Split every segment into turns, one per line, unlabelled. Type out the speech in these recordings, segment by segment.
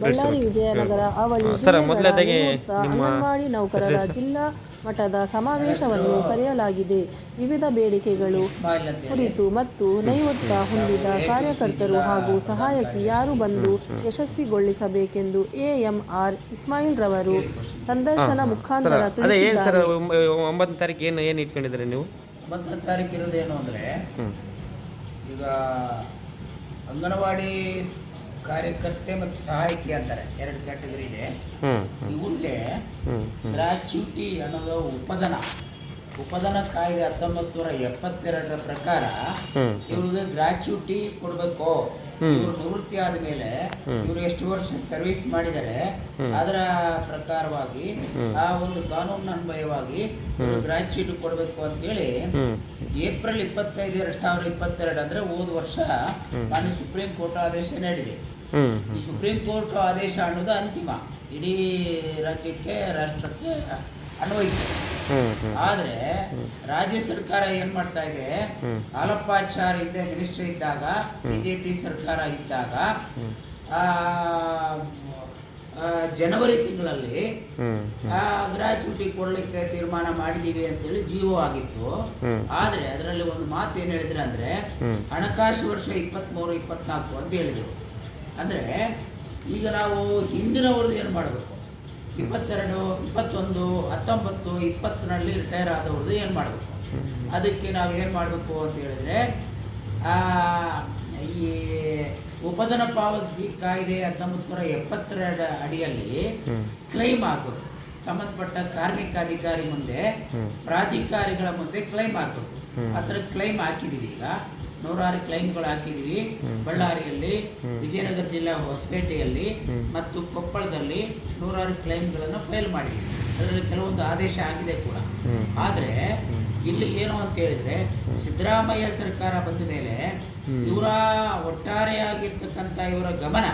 ಬಳ್ಳಾರಿ ವಿಜಯನಗರ ಅವಳಿ
ಸರ್, ಮೊದಲನೇದಾಗಿ
ಅಂಗನವಾಡಿ ನೌಕರರ ಜಿಲ್ಲಾ ಮಟ್ಟದ ಸಮಾವೇಶವನ್ನು ಕರೆಯಲಾಗಿದೆ. ವಿವಿಧ ಬೇಡಿಕೆಗಳು ಕುರಿತು ಮತ್ತು ನೈವತ್ತ ಹೊಂದಿದ ಕಾರ್ಯಕರ್ತರು ಹಾಗೂ ಸಹಾಯಕಿ ಯಾರು ಬಂದು ಯಶಸ್ವಿಗೊಳಿಸಬೇಕೆಂದು ಎಎಂಆರ್ ಇಸ್ಮಾಯಿಲ್ ರವರು ಸಂದರ್ಶನ ಮುಖಾಂತರ
ಅದೇ ಏನು ಸರ್
ತಿಳಿಸಿದ್ದಾರೆ.
ಒಂಬತ್ತನೇ ತಾರೀಕು ಏನು ಏನು ಇಟ್ಕೊಂಡಿದ್ದಾರೆ ನೀವು?
ಒಂಬತ್ತನೇ ತಾರೀಕು ಇರೋದೇನು ಅಂದರೆ
ಹ್ಞೂ
ಈಗ ಅಂಗನವಾಡಿ ಕಾರ್ಯಕರ್ತೆ ಮತ್ತು ಸಹಾಯಕಿ ಅಂತಾರೆ. ಎರಡು ಕ್ಯಾಟಗರಿ ಇದೆ. ಇವ್ರಿಗೆ ಗ್ರಾಚ್ಯುಟಿ ಅನ್ನೋದು ಉಪದನ ಉಪದನ ಕಾಯ್ದೆ ಹತ್ತೊಂಬತ್ತು ನೂರ ಎಪ್ಪತ್ತೆರಡರ ಪ್ರಕಾರ. ಇವ್ರಿಗೆ ಗ್ರಾಚ್ಯುಟಿ ಕೊಡಬೇಕು. ಇವರು ನಿವೃತ್ತಿ ಆದಮೇಲೆ
ಮೇಲೆ
ಇವರು ಎಷ್ಟು ವರ್ಷ ಸರ್ವಿಸ್ ಮಾಡಿದರೆ ಅದರ ಪ್ರಕಾರವಾಗಿ ಆ ಒಂದು ಕಾನೂನಿನ ಅನ್ವಯವಾಗಿ ಇವರು ಗ್ರಾಚ್ಯುಟಿ ಕೊಡಬೇಕು ಅಂತೇಳಿ ಏಪ್ರಿಲ್ ಇಪ್ಪತ್ತೈದು ಎರಡು ಸಾವಿರದ ಇಪ್ಪತ್ತೆರಡು ಅಂದ್ರೆ ಹೋದ ವರ್ಷ ಮಾನ್ಯ ಸುಪ್ರೀಂ ಕೋರ್ಟ್ ಆದೇಶ ನೀಡಿದೆ. ಈ ಸುಪ್ರೀಂ ಕೋರ್ಟ್ ಆದೇಶ ಅನ್ನೋದು ಅಂತಿಮ. ಇಡೀ ರಾಜ್ಯಕ್ಕೆ ರಾಷ್ಟ್ರಕ್ಕೆ
ಅನ್ವಯಿಸ್ತದೆ
ಆದ್ರೆ ರಾಜ್ಯ ಸರ್ಕಾರ ಏನ್ ಮಾಡ್ತಾ ಇದೆ. ಹಾಲಪ್ಪಾಚಾರ್ ಹಿಂದೆ ಮಿನಿಸ್ಟರ್ ಇದ್ದಾಗ ಬಿಜೆಪಿ ಸರ್ಕಾರ ಇದ್ದಾಗ ಆ, ಜನವರಿ ತಿಂಗಳಲ್ಲಿ ಗ್ರಾಚ್ಯುಟಿ ಕೊಡ್ಲಿಕ್ಕೆ ತೀರ್ಮಾನ ಮಾಡಿದ್ದೀವಿ ಅಂತೇಳಿ ಜೀವೋ ಆಗಿತ್ತು. ಆದ್ರೆ ಅದರಲ್ಲಿ ಒಂದು ಮಾತು ಏನ್ ಹೇಳಿದ್ರೆ ಅಂದ್ರೆ ಹಣಕಾಸು ವರ್ಷ ಇಪ್ಪತ್ತ್ಮೂರು ಇಪ್ಪತ್ನಾಲ್ಕು ಅಂತ ಹೇಳಿದರು. ಅಂದರೆ ಈಗ ನಾವು ಹಿಂದಿನವ್ರದ್ದು ಏನು ಮಾಡಬೇಕು? ಇಪ್ಪತ್ತೆರಡು ಇಪ್ಪತ್ತೊಂದು ಹತ್ತೊಂಬತ್ತು ಇಪ್ಪತ್ತರಲ್ಲಿ ರಿಟೈರ್ ಆದವ್ರದ್ದು ಏನು ಮಾಡಬೇಕು? ಅದಕ್ಕೆ ನಾವು ಏನು ಮಾಡಬೇಕು ಅಂತ ಹೇಳಿದರೆ ಈ ಉಪಧನ ಪಾವತಿ ಕಾಯ್ದೆ ಹತ್ತೊಂಬತ್ತು ನೂರ ಎಪ್ಪತ್ತೆರಡು ಅಡಿಯಲ್ಲಿ ಕ್ಲೈಮ್ ಆಗಬೇಕು ಸಂಬಂಧಪಟ್ಟ ಕಾರ್ಮಿಕ ಅಧಿಕಾರಿ ಮುಂದೆ. ಪ್ರಾಧಿಕಾರಿಗಳ ಮುಂದೆ ಕ್ಲೈಮ್
ಹಾಕಬೇಕು.
ಆ ಥರ ಕ್ಲೈಮ್ ಹಾಕಿದ್ದೀವಿ ಈಗ. ನೂರಾರು ಕ್ಲೈಮ್ಗಳು ಹಾಕಿದ್ವಿ. ಬಳ್ಳಾರಿಯಲ್ಲಿ ವಿಜಯನಗರ ಜಿಲ್ಲಾ ಹೊಸಪೇಟೆಯಲ್ಲಿ ಮತ್ತು ಕೊಪ್ಪಳದಲ್ಲಿ ನೂರಾರು ಕ್ಲೈಮ್ಗಳನ್ನು ಫೈಲ್ ಮಾಡಿದ್ವಿ. ಅದರಲ್ಲಿ ಕೆಲವೊಂದು ಆದೇಶ ಆಗಿದೆ ಕೂಡ. ಆದರೆ ಇಲ್ಲಿ ಏನು ಅಂತ ಹೇಳಿದ್ರೆ ಸಿದ್ದರಾಮಯ್ಯ ಸರ್ಕಾರ ಬಂದ ಮೇಲೆ ಇವರ ಒಟ್ಟಾರೆಯಾಗಿರ್ತಕ್ಕಂಥ ಇವರ ಗಮನ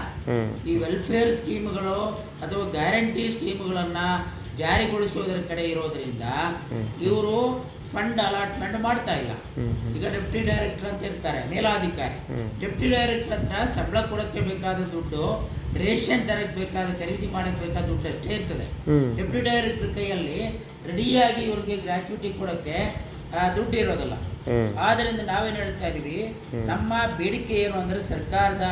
ಈ ವೆಲ್ಫೇರ್ ಸ್ಕೀಮ್ಗಳು ಅಥವಾ ಗ್ಯಾರಂಟಿ ಸ್ಕೀಮ್ಗಳನ್ನು ಜಾರಿಗೊಳಿಸುವುದರ ಕಡೆ ಇರೋದ್ರಿಂದ ಇವರು ಫಂಡ್ ಅಲಾಟ್ಮೆಂಟ್ ಮಾಡ್ತಾ ಇಲ್ಲ. ಈಗ ಡೆಪ್ಟಿ ಡೈರೆಕ್ಟರ್ ಅಂತ ಇರ್ತಾರೆ ಮೇಲಾಧಿಕಾರಿ. ಡೆಪ್ಟಿ ಡೈರೆಕ್ಟರ್ ಹತ್ರ ಸಂಬಳ ಕೊಡೋಕ್ಕೆ ಬೇಕಾದ ದುಡ್ಡು ರೇಷನ್ ತರಕ್ಕೆ ಬೇಕಾದ ಖರೀದಿ ಮಾಡಕ್ಕೆ ಬೇಕಾದ ದುಡ್ಡು ಅಷ್ಟೇ ಇರ್ತದೆ. ಡೆಪ್ಟಿ ಡೈರೆಕ್ಟರ್ ಕೈಯಲ್ಲಿ ರೆಡಿಯಾಗಿ ಇವ್ರಿಗೆ ಗ್ರ್ಯಾಚ್ಯುಟಿ ಕೊಡೋಕ್ಕೆ ದುಡ್ಡು ಇರೋದಿಲ್ಲ. ಆದ್ದರಿಂದ ನಾವೇನು ಹೇಳ್ತಾ ಇದೀವಿ ನಮ್ಮ ಬೇಡಿಕೆ ಏನು ಅಂದರೆ ಸರ್ಕಾರದ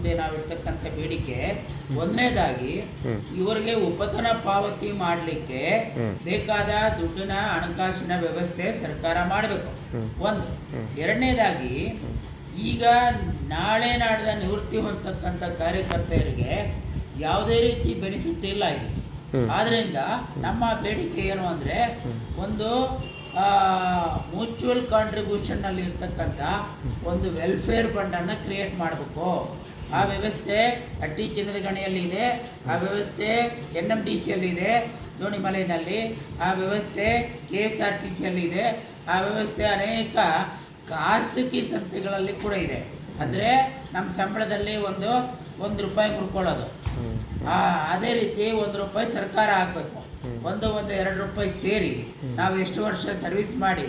ಮುಂದೆ ನಾವಿರ್ತಕ್ಕಂಥ ಬೇಡಿಕೆ ಒಂದನೇದಾಗಿ ಇವರಿಗೆ ಉಪತನ ಪಾವತಿ ಮಾಡಲಿಕ್ಕೆ ಬೇಕಾದ ದುಡ್ಡಿನ ಹಣಕಾಸಿನ ವ್ಯವಸ್ಥೆ ಸರ್ಕಾರ ಮಾಡಬೇಕು. ಒಂದು. ಎರಡನೇದಾಗಿ ಈಗ ನಾಳೆ ನಾಡ್ದ ನಿವೃತ್ತಿ ಹೊಂದತಕ್ಕಂಥ ಕಾರ್ಯಕರ್ತೆಯರಿಗೆ ಯಾವುದೇ ರೀತಿ ಬೆನಿಫಿಟ್ ಇಲ್ಲ ಇಲ್ಲಿ. ಆದ್ದರಿಂದ ನಮ್ಮ ಬೇಡಿಕೆ ಏನು ಅಂದರೆ ಒಂದು ಮ್ಯೂಚುವಲ್ ಕಾಂಟ್ರಿಬ್ಯೂಷನ್ನಲ್ಲಿ ಇರ್ತಕ್ಕಂಥ ಒಂದು ವೆಲ್ಫೇರ್ ಫಂಡನ್ನು ಕ್ರಿಯೇಟ್ ಮಾಡಬೇಕು. ಆ ವ್ಯವಸ್ಥೆ ಅಟ್ಟಿ ಚಿನ್ನದ ಗಣಿಯಲ್ಲಿ ಇದೆ ಆ ವ್ಯವಸ್ಥೆ ಎನ್ ಎಂ ಡಿ ಸಿಯಲ್ಲಿದೆ ದೋಣಿಮಲೆಯಲ್ಲಿ ಆ ವ್ಯವಸ್ಥೆ ಕೆ ಎಸ್ ಆರ್ ಟಿ ಸಿಯಲ್ಲಿದೆ ಆ ವ್ಯವಸ್ಥೆ ಅನೇಕ ಖಾಸಗಿ ಸಂಸ್ಥೆಗಳಲ್ಲಿ ಕೂಡ ಇದೆ. ಅಂದರೆ ನಮ್ಮ ಸಂಬಳದಲ್ಲಿ ಒಂದು ಒಂದು ರೂಪಾಯಿ ಮುರ್ಕೊಳ್ಳೋದು. ಅದೇ ರೀತಿ ಒಂದು ರೂಪಾಯಿ ಸರ್ಕಾರ ಹಾಕಬೇಕು ಒಂದು ಒಂದು ಎರಡು ರೂಪಾಯಿ ಸೇರಿ ನಾವು ಎಷ್ಟು ವರ್ಷ ಸರ್ವಿಸ್ ಮಾಡಿ